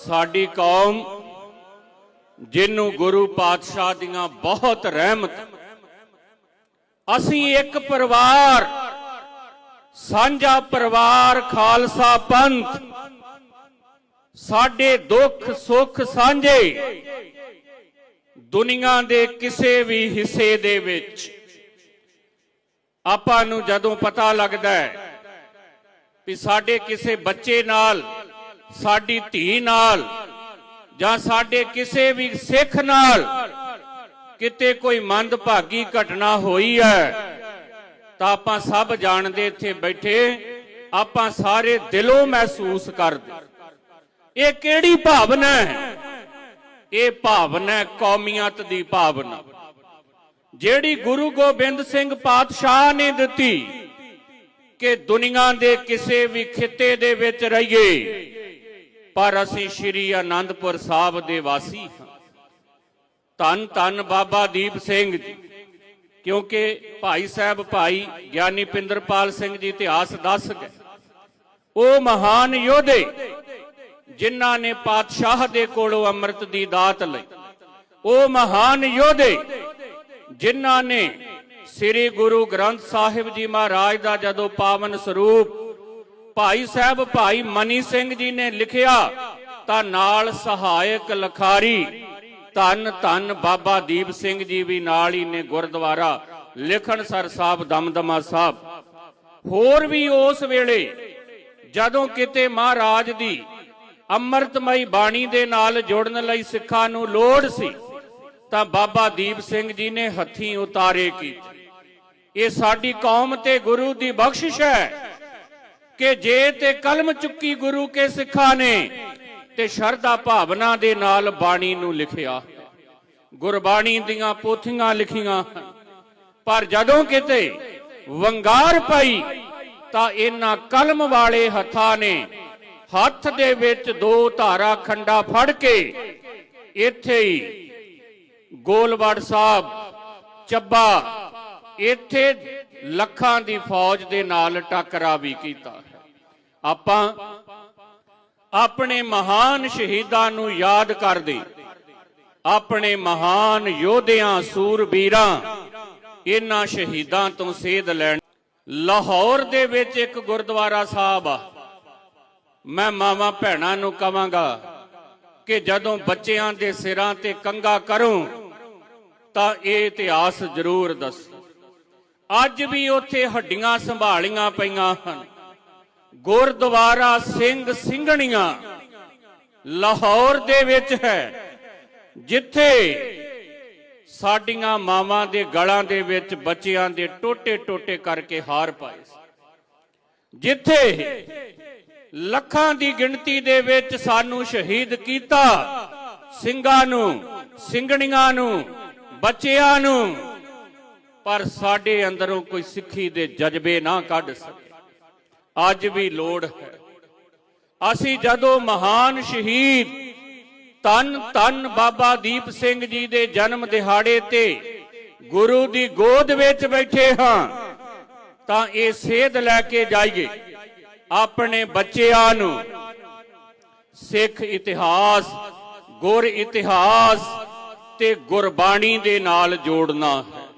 ਸਾਡੀ ਕੌਮ ਜਿਹਨੂੰ ਗੁਰੂ ਪਾਤਸ਼ਾਹ ਦੀਆਂ ਬਹੁਤ ਰਹਿਮਤ, ਅਸੀਂ ਇੱਕ ਪਰਿਵਾਰ, ਸਾਂਝਾ ਪਰਿਵਾਰ ਖਾਲਸਾ ਪੰਥ, ਸਾਡੇ ਦੁੱਖ ਸੁੱਖ ਸਾਂਝੇ, ਦੁਨੀਆ ਦੇ ਕਿਸੇ ਵੀ ਹਿੱਸੇ ਦੇ ਵਿੱਚ। ਆਪਾਂ ਨੂੰ ਜਦੋਂ ਪਤਾ ਲੱਗਦਾ ਹੈ ਵੀ ਸਾਡੇ ਕਿਸੇ ਬੱਚੇ ਨਾਲ ਸਾਡੀ ਧੀ ਨਾਲ ਜਾਂ ਸਾਡੇ ਕਿਸੇ ਵੀ ਸਿੱਖ ਨਾਲ ਕਿਤੇ ਕੋਈ ਮੰਦਭਾਗੀ ਘਟਨਾ ਹੋਈ ਹੈ, ਤਾਂ ਆਪਾਂ ਸਭ ਜਾਣਦੇ ਇੱਥੇ ਬੈਠੇ, ਆਪਾਂ ਸਾਰੇ ਦਿਲੋਂ ਮਹਿਸੂਸ ਕਰਦੇ। ਇਹ ਕਿਹੜੀ ਭਾਵਨਾ ਹੈ? ਇਹ ਭਾਵਨਾ ਕੌਮੀਅਤ ਦੀ ਭਾਵਨਾ। ਜਿਹੜੀ ਗੁਰੂ ਗੋਬਿੰਦ ਸਿੰਘ ਪਾਤਸ਼ਾਹ ਨੇ ਦਿੱਤੀ ਕਿ ਦੁਨੀਆ ਦੇ ਕਿਸੇ ਵੀ ਖਿੱਤੇ ਦੇ ਵਿੱਚ ਰਹੀਏ ਪਰ ਅਸੀਂ ਸ਼੍ਰੀ ਆਨੰਦਪੁਰ ਸਾਹਿਬ ਦੇ ਵਾਸੀ ਹਾਂ। ਧੰਨ ਧੰਨ ਬਾਬਾ ਦੀਪ ਸਿੰਘ ਜੀ, ਕਿਉਂਕਿ ਭਾਈ ਸਾਹਿਬ, ਭਾਈ ਗਿਆਨੀ ਪਿੰਦਰਪਾਲ ਸਿੰਘ ਜੀ ਇਤਿਹਾਸ ਦੱਸ ਗਏ। ਉਹ ਮਹਾਨ ਯੋਧੇ ਜਿਨ੍ਹਾਂ ਨੇ ਪਾਤਸ਼ਾਹ ਦੇ ਕੋਲੋਂ ਅੰਮ੍ਰਿਤ ਦੀ ਦਾਤ ਲਈ। ਉਹ ਮਹਾਨ ਯੋਧੇ ਜਿਨ੍ਹਾਂ ਨੇ ਸ੍ਰੀ ਗੁਰੂ ਗ੍ਰੰਥ ਸਾਹਿਬ ਜੀ ਮਹਾਰਾਜ ਦਾ ਜਦੋਂ ਪਾਵਨ ਸਰੂਪ ਭਾਈ ਸਾਹਿਬ, ਭਾਈ ਮਨੀ ਸਿੰਘ ਜੀ ਨੇ ਲਿਖਿਆ, ਤਾਂ ਨਾਲ ਸਹਾਇਕ ਲਖਾਰੀ, ਧੰਨ ਧੰਨ ਬਾਬਾ ਦੀਪ ਸਿੰਘ ਜੀ ਵੀ ਨਾਲ ਹੀ ਨੇ ਗੁਰਦੁਆਰਾ ਲਿਖਣਸਰ ਸਾਹਿਬ ਦਮਦਮਾ ਸਾਹਿਬ। ਹੋਰ ਵੀ ਉਸ ਵੇਲੇ, ਜਦੋਂ ਕਿਤੇ ਮਹਾਰਾਜ ਦੀ ਅੰਮ੍ਰਿਤਮਈ ਬਾਣੀ ਦੇ ਨਾਲ ਜੁੜਨ ਲਈ ਸਿੱਖਾਂ ਨੂੰ ਲੋੜ ਸੀ, ਤਾਂ ਬਾਬਾ ਦੀਪ ਸਿੰਘ ਜੀ ਨੇ ਹੱਥੀਂ ਉਤਾਰੇ ਕੀਤੇ। ਇਹ ਸਾਡੀ ਕੌਮ ਤੇ ਗੁਰੂ ਦੀ ਬਖਸ਼ਿਸ਼ ਹੈ। ਕਿ ਜੇ ਤੇ ਕਲਮ ਚੁੱਕੀ ਗੁਰੂ ਕੇ ਸਿੱਖਾਂ ਨੇ ਤੇ ਸ਼ਰਧਾ ਭਾਵਨਾ ਦੇ ਨਾਲ ਬਾਣੀ ਨੂੰ ਲਿਖਿਆ। ਗੁਰਬਾਣੀ ਦੀਆਂ ਪੋਥੀਆਂ ਲਿਖੀਆਂ। ਪਰ ਜਦੋਂ ਕਿਤੇ ਵੰਗਾਰ ਪਈ, ਤਾਂ ਇਹਨਾਂ ਕਲਮ ਵਾਲੇ ਹੱਥਾਂ ਨੇ ਹੱਥ ਦੇ ਵਿੱਚ ਦੋ ਧਾਰਾ ਖੰਡਾ ਫੜ ਕੇ ਇੱਥੇ ਹੀ ਗੋਲਵੜ ਸਾਹਿਬ, ਚੱਬਾ, ਇੱਥੇ ਲੱਖਾਂ ਦੀ ਫੌਜ ਦੇ ਨਾਲ ਟੱਕਰਾ ਵੀ ਕੀਤਾ। ਆਪਾਂ ਆਪਣੇ ਮਹਾਨ ਸ਼ਹੀਦਾਂ ਨੂੰ ਯਾਦ ਕਰਦੇ। ਆਪਣੇ ਮਹਾਨ ਯੋਧਿਆਂ, ਸੂਰਬੀਰਾਂ, ਇਹਨਾਂ ਸ਼ਹੀਦਾਂ ਤੋਂ ਸੇਧ ਲੈਣ। ਲਾਹੌਰ ਦੇ ਵਿੱਚ ਇੱਕ ਗੁਰਦੁਆਰਾ ਸਾਹਿਬ ਆ। ਮੈਂ ਮਾਵਾਂ ਭੈਣਾਂ ਨੂੰ ਕਵਾਂਗਾ ਕਿ ਜਦੋਂ ਬੱਚਿਆਂ ਦੇ ਸਿਰਾਂ ਤੇ ਕੰਗਾ ਕਰੂੰ, ਤਾਂ ਇਹ ਇਤਿਹਾਸ ਜ਼ਰੂਰ ਦੱਸੋ। ਅੱਜ ਵੀ ਉੱਥੇ ਹੱਡੀਆਂ ਸੰਭਾਲੀਆਂ ਪਈਆਂ ਹਨ। ਗੁਰਦੁਆਰਾ ਸਿੰਘ ਸਿੰਘਣੀਆਂ ਲਾਹੌਰ ਦੇ ਵਿੱਚ ਹੈ, ਜਿੱਥੇ ਸਾਡੀਆਂ ਮਾਵਾਂ ਦੇ ਗਲਾਂ ਦੇ ਵਿੱਚ ਬੱਚਿਆਂ ਦੇ ਟੋਟੇ ਟੋਟੇ ਕਰਕੇ ਹਾਰ ਪਾਏ ਜਿੱਥੇ ਲੱਖਾਂ ਦੀ ਗਿਣਤੀ ਦੇ ਵਿੱਚ ਸਾਨੂੰ ਸ਼ਹੀਦ ਕੀਤਾ ਸਿੰਘਾਂ ਨੂੰ, ਸਿੰਘਣੀਆਂ ਨੂੰ, ਬੱਚਿਆਂ ਨੂੰ, ਪਰ ਸਾਡੇ ਅੰਦਰੋਂ ਕੋਈ ਸਿੱਖੀ ਦੇ ਜਜ਼ਬੇ ਨਾ ਕੱਢ ਸਕੇ। ਅੱਜ ਵੀ ਲੋੜ ਹੈ। ਅਸੀਂ ਜਦੋਂ ਮਹਾਨ ਸ਼ਹੀਦ ਤਨ ਤਨ ਬਾਬਾ ਦੀਪ ਸਿੰਘ ਜੀ ਦੇ ਜਨਮ ਦਿਹਾੜੇ ਤੇ ਗੁਰੂ ਦੀ ਗੋਦ ਵਿੱਚ ਬੈਠੇ ਹਾਂ, ਤਾਂ ਇਹ ਸੇਧ ਲੈ ਕੇ ਜਾਈਏ। ਆਪਣੇ ਬੱਚਿਆਂ ਨੂੰ ਸਿੱਖ ਇਤਿਹਾਸ, ਗੁਰ ਇਤਿਹਾਸ ਤੇ ਗੁਰਬਾਣੀ ਦੇ ਨਾਲ ਜੋੜਨਾ ਹੈ।